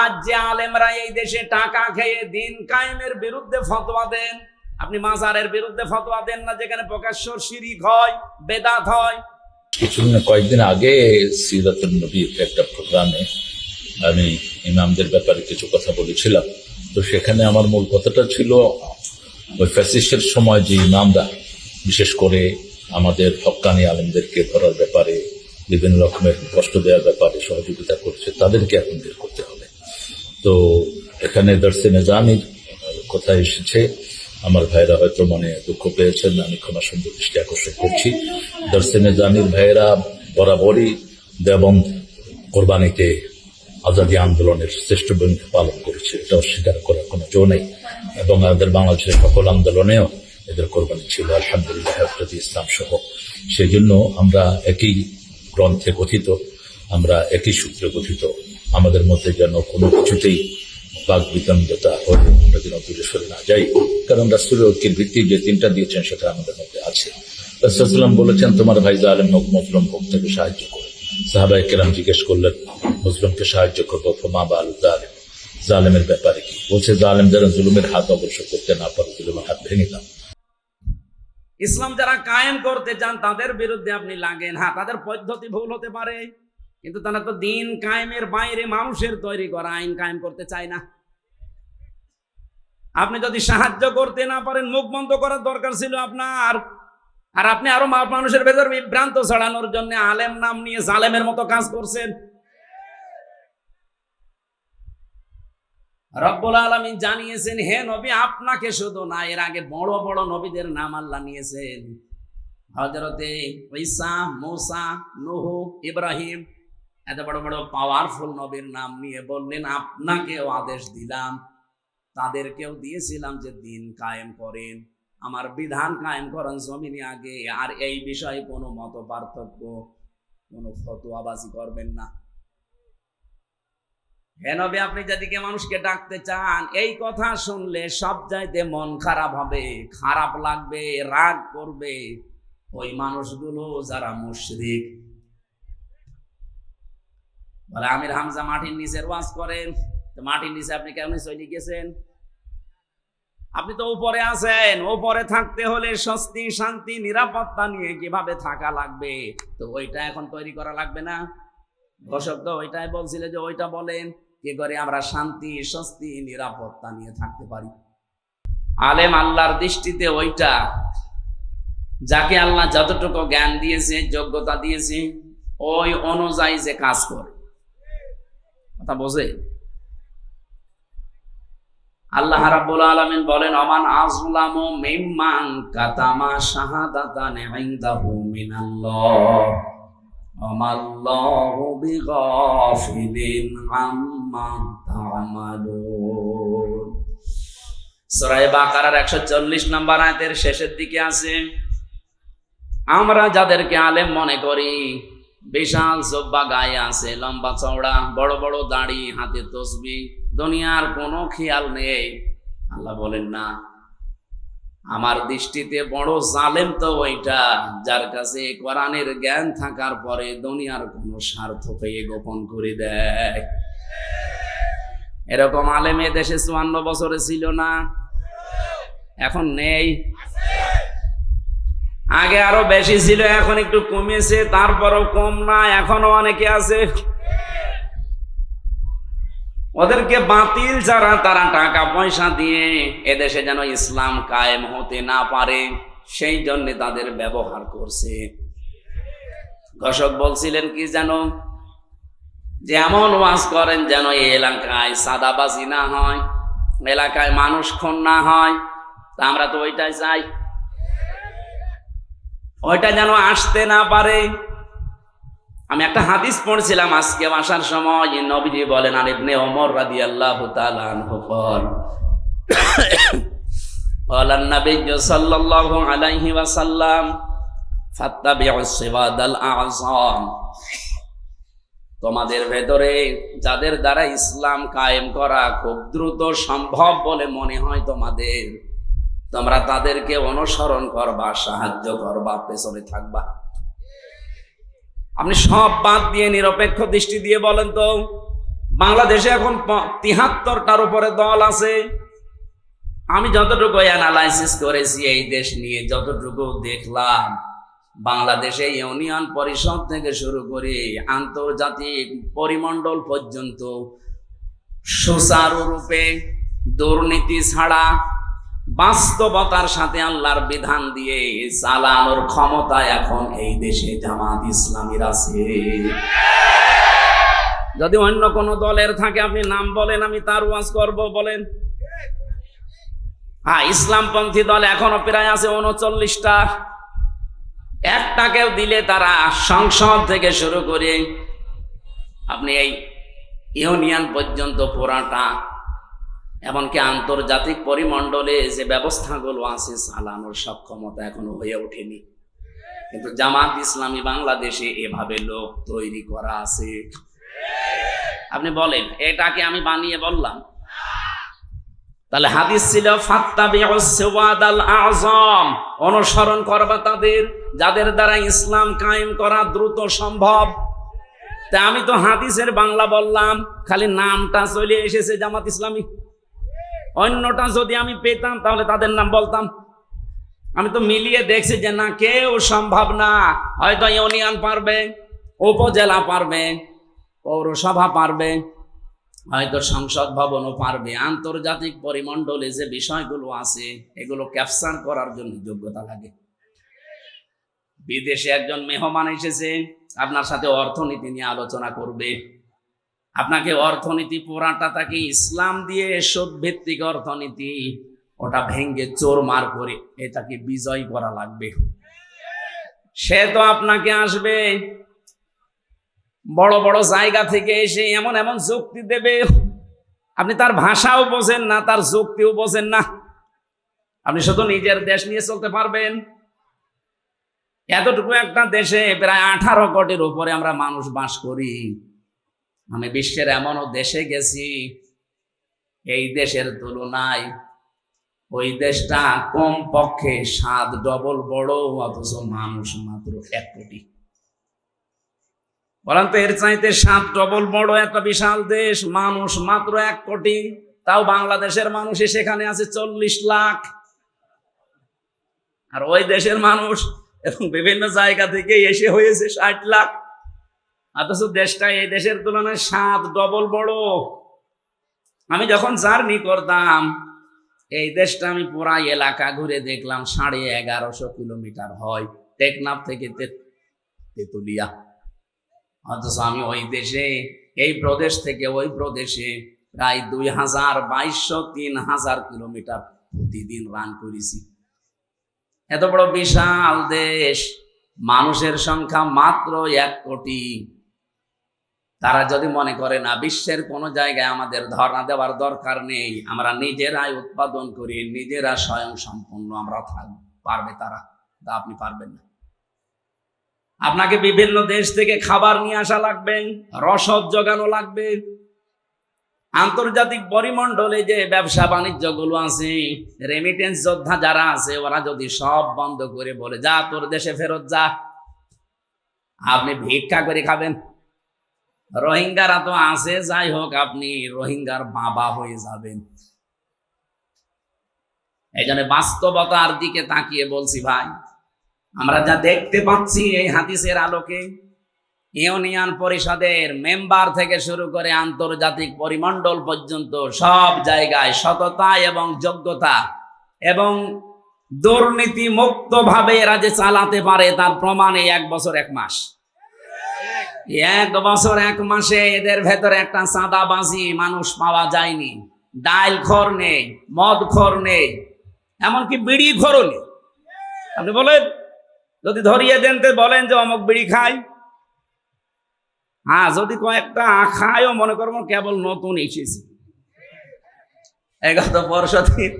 আজ যে আলেমরা এই দেশে টাকা খেয়ে দিন কায়েমের বিরুদ্ধে ফতোয়া দেন, আপনি মাজারের বিরুদ্ধে ফতোয়া দেন না, যেখানে প্রকাশ্য শিরিক হয়, বেদাত হয়। কিছু কয়েকদিন আগে সিরাতুল নবীর একটা প্রোগ্রামে আমি ইমামদের ব্যাপারে কিছু কথা বলেছিলাম। তো সেখানে আমার মূল কথাটা ছিল, ওই ফ্যাসিস্টের সময় যে ইমামরা, বিশেষ করে আমাদের হক্কানি আলেমদেরকে ধরার ব্যাপারে, বিভিন্ন রকমের কষ্ট দেওয়ার ব্যাপারে সহযোগিতা করছে, তাদেরকে এখন বের করতে তো এখানে দর্শে নিজামির কথা এসেছে? আমার ভাইরা হয়তো মনে দুঃখ পেয়েছেন, আমি ক্ষমা সুন্দর দৃষ্টি আকর্ষণ করছি। দর্শে নিজামির ভাইয়েরা, বরাবরই দেবন কোরবানিতে আজাদি আন্দোলনের শ্রেষ্ঠ ভূমিকা পালন করেছে, এটা অস্বীকার করার কোনো জো নেই। এবং আমাদের বাংলাদেশের সকল আন্দোলনেও এদের কোরবানি ছিল, আলহামদুলিল্লাহ, হজরত ইসলাম সহ। সেই জন্য আমরা একই গ্রন্থে কথিত আমরা একই সূত্রে গঠিত। আমাদের মধ্যে যেন কোনো কিছুতেই বাক বিতণ্ডতা হয়ে, আমরা যেন দূরে সরে না যাই। কারণ রাষ্ট্রীয় ঐক্যের ভিত্তি যে তিনটা দিয়েছেন, সেটা আমাদের মধ্যে আছে। রাসুলাম বলেছেন, তোমার ভাই জালেম হোক, মজলুম হোক, তাকে সাহায্য করো। সাহাবাই কেরাম জিজ্ঞেস করলেন, মজলুমকে সাহায্য করব? ফমা বা আলু জালেম? জালেমের ব্যাপারে কি? বলছে, জালেম যারা জুলুমের হাত অবশ্য করতে না পারে, জুলুমের হাত ভেঙে দাও। ইসলাম যারা কায়েম করতে চান, তাদের বিরুদ্ধে আপনি লাগেন। হ্যাঁ তাদের পদ্ধতি ভুল হতে পারে। কিন্তু তারা তো দিন কায়েমের বাইরে মানুষের তৈরি করা আইন কায়েম করতে চায় না। আপনি যদি সাহায্য করতে না পারেন, মুখ বন্ধ করার দরকার ছিল আপনার। আর আপনি আরও মানুষের ভেতর বিভ্রান্ত ছড়ানোর জন্য আলেম নাম নিয়ে জালেমের মতো কাজ করছেন। রব্বুল আলমী জানিয়েছেন, হে নবী, আপনাকে শুধু না, এর আগে বড় বড় নবীদের নাম আল্লাহ নিয়েছেন। হজরতে ঈসা, মোসা, নুহু, ইব্রাহিম এত বড় বড় পাওয়ারফুল নবীর নাম নিয়ে বললেন, আপনাকেও আদেশ দিলাম। তাদেরকেও দিয়েছিলাম যে দিন কায়েম করেন। আমার বিধান কায়েম করেন জমিনে আগে। আর এই বিষয়ে কোনো মত পার্থক্য, কোনো ফতোয়াবাজি করবেন না। হেনবে আপনি যেদিকে মানুষকে ডাকতে চান, এই কথা শুনলে সব চাইতে মন খারাপ হবে, খারাপ লাগবে, রাগ করবে। ওই মানুষগুলো যারা মুশরিক বলে, আমির হামজা মাটির নিচের ওয়াজ করেন। তো মাটির নিচে আপনি কেমন চলে গেছেন? আপনি তো উপরে আছেন। উপরে থাকতে হলে স্বস্তি, শান্তি, নিরাপত্তা নিয়ে কীভাবে থাকা লাগবে? তো ওইটা এখন তৈরি করা লাগবে না। ঘোষক তো ওইটাই বলছিল যে ওইটা বলেন। কি করে আমরা শান্তি, স্বস্তি, নিরাপত্তা নিয়ে থাকতে পারি? আলেম আল্লাহর দৃষ্টিতে ওইটা। যাকে আল্লাহ যতটুকু জ্ঞান দিয়েছে, যোগ্যতা দিয়েছে, ওই অনুযায়ী যে কাজ করে। কথা বোঝে। আল্লাহ রাব্বুল আলামিন বলেন অমান আযলামু মিম্মান কাতামা শাহাদাতান ইনদাহু মিনাল্লাহ আমাল্লাহু বিগাফিলিন আম্মা তা'মালুন। সূরা বাকারার 140 নম্বর আয়াতের শেষের দিকে আছে, আমরা যাদেরকে আলেম মনে করি বিশাল জব্বা গায়ে আছে, লম্বা চওড়া, বড় বড় দাড়ি, হাতে তসবি, দুনিয়ার কোনো খেয়াল নেই। আল্লাহ বলেন, না, আমার দৃষ্টিতে বড় জালেম তো ওইটা, যার কাছে কোরআনের জ্ঞান থাকার পরে দুনিয়ার কোনো পেয়ে গোপন করে দেয়। এরকম আলেম এ দেশে চুয়ান্ন বছরে ছিল না, এখন নেই। আগে আরও বেশি ছিল, এখন একটু কমেছে, তারপরও কম না, এখনও অনেকে আছে। ওদেরকে বাতিল যারা, তারা টাকা পয়সা দিয়ে এদেশে যেন ইসলাম কায়েম হতে না পারে, সেই জন্য তাদের ব্যবহার করছে। ঘোষক বলছিলেন কি যেন, যে এমন ওয়াজ করেন যেন এই এলাকায় সাদাবাজি না হয়, এলাকায় মানুষ খুন না হয়। তা আমরা তো ওইটাই চাই। ওইটা যেন আসতে না পারে। আমি একটা হাদিস পড়ছিলাম আজকে আসার সময় নবীজি বলেন আর ইবনে অমর রাদি আল্লাহ তোমাদের ভেতরে যাদের দ্বারা ইসলাম কায়েম করা খুব দ্রুত সম্ভব বলে মনে হয় তোমাদের। তোমরা তাদেরকে অনুসরণ করবা, সাহায্য করবা, পেছনে থাকবা। আপনি সব বাদ দিয়ে নিরপেক্ষ দৃষ্টি দিয়ে বলেন তো, বাংলাদেশে এখন তিহাত্তরটার উপরে দল আছে। আমি যতটুকু অ্যানালাইসিস করেছি এই দেশ নিয়ে, যতটুকু দেখলাম, বাংলাদেশে ইউনিয়ন পরিষদ থেকে শুরু করে আন্তর্জাতিক পরিমণ্ডল পর্যন্ত সুচারুরূপে দুর্নীতি ছাড়া বাস্তবতার সাথে আল্লাহর বিধান দিয়ে চালানোর ক্ষমতা এখন এই দেশে জামাত ইসলামীর আছে। যদি অন্য কোন দলের থাকে, আপনি নাম বলেন, আমি তার ওয়াজ করব, বলেন। হ্যাঁ ইসলামপন্থী দল এখনও প্রায় আছে উনচল্লিশটা। একটাকেও দিলে তারা সংসদ থেকে শুরু করে, আপনি এই ইউনিয়ন পর্যন্ত পুরাটা এমনকি আন্তর্জাতিক পরিমণ্ডলে যে ব্যবস্থাগুলো আছে, চালানোর সক্ষমতা এখনও হয়ে ওঠেনি। কিন্তু জামাত ইসলামী বাংলাদেশে এভাবে লোক তৈরি করা আছে। আপনি বলেন, এটাকে আমি বানিয়ে বললাম। তাহলে হাদিস ছিল ফাত্তাবিউস-সিওয়াদাল অনুসরণ করবা তাদের, যাদের দ্বারা ইসলাম কায়েম করা দ্রুত সম্ভব। তা আমি তো হাদিসের বাংলা বললাম, খালি নামটা চলে এসেছে জামাত ইসলামী। অন্যটা যদি আমি পেতাম, তাহলে তাদের নাম বলতাম। আমি তো মিলিয়ে দেখছি যে না, কেউ সম্ভব না। হয়তো ইউনিয়ন পারবে, উপজেলা পারবে, পৌরসভা পারবে, হয়তো সংসদ ভবনও পারবে। আন্তর্জাতিক পরিমণ্ডলে যে বিষয়গুলো আছে, এগুলো ক্যাপচার করার জন্য যোগ্যতা লাগে। বিদেশে একজন মেহমান এসেছে, আপনার সাথে অর্থনীতি নিয়ে আলোচনা করবে। আপনাকে অর্থনীতি পুরাটা তাকে ইসলাম দিয়ে ভিত্তিক অর্থনীতি, ওটা ভেঙ্গে চোরমার করে এটাকে বিজয় করা লাগবে। সে তো আপনাকে আসবে, বড় বড় জায়গা থেকে এসে এমন এমন যুক্তি দেবে। আপনি তার ভাষাও বোঝেন না, তার যুক্তিও বোঝেন না। আপনি শুধু নিজের দেশ নিয়ে চলতে পারবেন। এতটুকু একটা দেশে প্রায় আঠারো কোটির উপরে আমরা মানুষ বাস করি। আমি বিশ্বের এমনও দেশে গেছি, এই দেশের তুলনায় ওই দেশটা কম পক্ষে সাত ডবল বড়, অথচ মানুষ মাত্র এক কোটি। বলেন তো এর চাইতে সাত ডবল বড় একটা বিশাল দেশ, মানুষ মাত্র এক কোটি। তাও বাংলাদেশের মানুষই সেখানে আছে চল্লিশ লাখ। আর ওই দেশের মানুষ এবং বিভিন্ন জায়গা থেকে এসে হয়েছে ষাট লাখ। অথচ দেশটা এই দেশের তুলনায় সাত, ডবল বড়। আমি যখন জার্নি করতাম, এই দেশটা আমি পুরা এলাকা ঘুরে দেখলাম, সাড়ে এগারোশো কিলোমিটার হয়, টেকনাফ থেকে তেতুলিয়া। অথচ আমি ওই দেশে, এই প্রদেশ থেকে ওই প্রদেশে প্রায় দুই হাজার বাইশশো তিন হাজার কিলোমিটার প্রতিদিন রান করেছি। এত বড় বিশাল দেশ, মানুষের সংখ্যা মাত্র এক কোটি। তারা যদি মনে করে, না, বিশ্বের কোন জায়গায় আমাদের ধর্ণা দেওয়ার দরকার নেই, আমরা নিজেরাই উৎপাদন করি, নিজেরা স্বয়ং সম্পূর্ণ আমরা থাকব পারবে তারা, তা আপনি পারবেন না। আপনাকে বিভিন্ন দেশ থেকে খাবার নিয়ে আসা লাগবে, রসদ জোগানো লাগবে। আন্তর্জাতিক পরিমণ্ডলে যে ব্যবসা বাণিজ্যগুলো আছে রেমিটেন্স যোদ্ধা যারা আছে, ওরা যদি সব বন্ধ করে বলে, যা, তোর দেশে ফেরত যা। আপনি ভিক্ষা করে খাবেন। রোহিঙ্গারা তো আছে, যাই হোক, আপনি রোহিঙ্গার বাবা হয়ে যাবেন। জন্য বাস্তবতার দিকে তাকিয়ে বলছি ভাই, আমরা যা দেখতে পাচ্ছি এই হাদিসের আলোকে, ইউনিয়ন পরিষদের মেম্বার থেকে শুরু করে আন্তর্জাতিক পরিমণ্ডল পর্যন্ত সব জায়গায় সততা এবং যোগ্যতা এবং দুর্নীতি মুক্ত ভাবে এরা যে চালাতে পারে তার প্রমাণ এক বছর, এক মাস। এক বছর এক মাসে এদের ভেতরে একটা চাঁদাবাজি, মানুষ পাওয়া যায়নি। ডাইল খর নেই, মদ খর নেই, এমনকি বিড়ি খরও নেই। আপনি বলেন, যদি ধরিয়ে দেন তো বলেন যে অমুক বিড়ি খাই। হ্যাঁ যদি কয়েকটা খায়ও মনে করব কেবল নতুন এসেছি। গত পরশদিন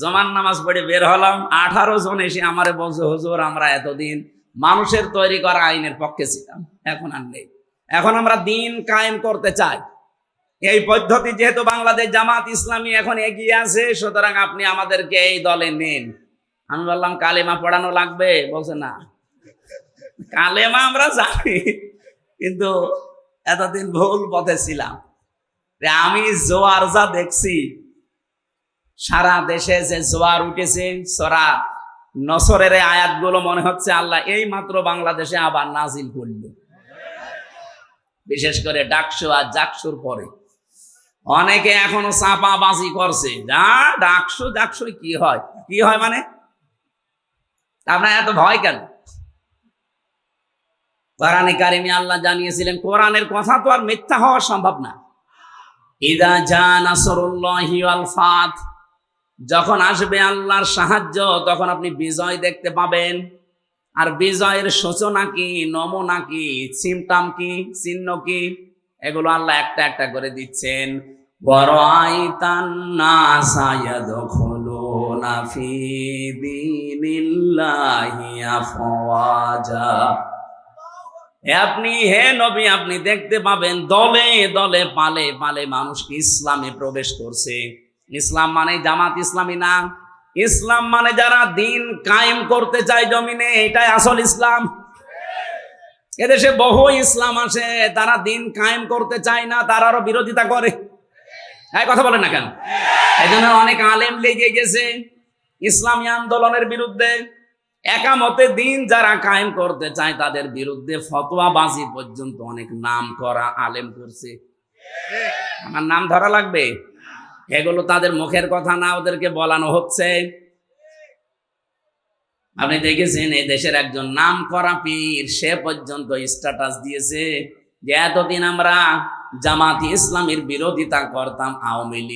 জমান নামাজ পড়ে বের হলাম, আঠারো জন এসে আমারে বলছে, হুজুর, আমরা এতদিন মানুষের তৈরি করা আইনের পক্ষে ছিলাম, এখন আর নেই। এখন আমরা দিন কায়েম করতে চাই। এই পদ্ধতি যেহেতু বাংলাদেশ জামাত ইসলামী এখন এগিয়ে আছে, সুতরাং আপনি আমাদেরকে এই দলে নেন। আমি বললাম, কালেমা পড়ানো লাগবে? বলছে, না। কালেমা আমরা জানি, কিন্তু এতদিন ভুল পথে ছিলাম। আমি জোয়ার যা দেখছি, সারা দেশে যে জোয়ার উঠেছে, সরা নসরের এই আয়াতগুলো মনে হচ্ছে আল্লাহ এই মাত্র বাংলাদেশে আবার নাজিল করল। বিশেষ করে ডাকসু আর জাকসুর পরে। অনেকে এখনও চাপাবাজি করছে। যা ডাকসু জাকসু কি হয়? কি হয় মানে? আপনার এত ভয় কেন? কোরআনে কারিমে আল্লাহ জানিয়েছিলেন, কোরআনের কথা তো আর মিথ্যা হওয়া সম্ভব না। ইদা জা নাসরুল্লাহি ওয়াল ফাত। যখন আসবে আল্লাহর সাহায্য, তখন আপনি বিজয় দেখতে পাবেন। আর বিজয়ের সূচনা কি, নমুনা কি, সিমটাম কি, চিহ্ন কি, এগুলো আল্লাহ একটা একটা করে দিচ্ছেন। আপনি, হে নবী, আপনি দেখতে পাবেন দলে দলে পালে পালে মানুষ ইসলামে প্রবেশ করছে। ইসলাম মানে জামাত ইসলামী না। ইসলাম মানে যারা দিন কায়েম করতে চায় জমিনে, এটাই আসল ইসলাম। এদেশে বহু ইসলাম আসে, তারা দিন কায়েম করতে চায় না, তারা আরও বিরোধিতা করে। হ্যাঁ কথা বলেন না কেন? এই জন্য অনেক আলেম লেগে গেছে ইসলামী আন্দোলনের বিরুদ্ধে। একামতে দিন যারা কায়েম করতে চায়, তাদের বিরুদ্ধে ফতোয়া ফতোয়াবাজি পর্যন্ত অনেক নাম করা আলেম করছে। আমার নাম ধরা লাগবে? এগুলো তাদের মুখের কথা না ওদেরকে বলানো হচ্ছে। আপনি দেখেছেন এই দেশের একজন নাম করা পীর, সে পর্যন্ত স্ট্যাটাস দিয়েছে যে এতদিন আমরা জামাতি ইসলামের বিরোধিতা করতাম আওয়ামী লীগ।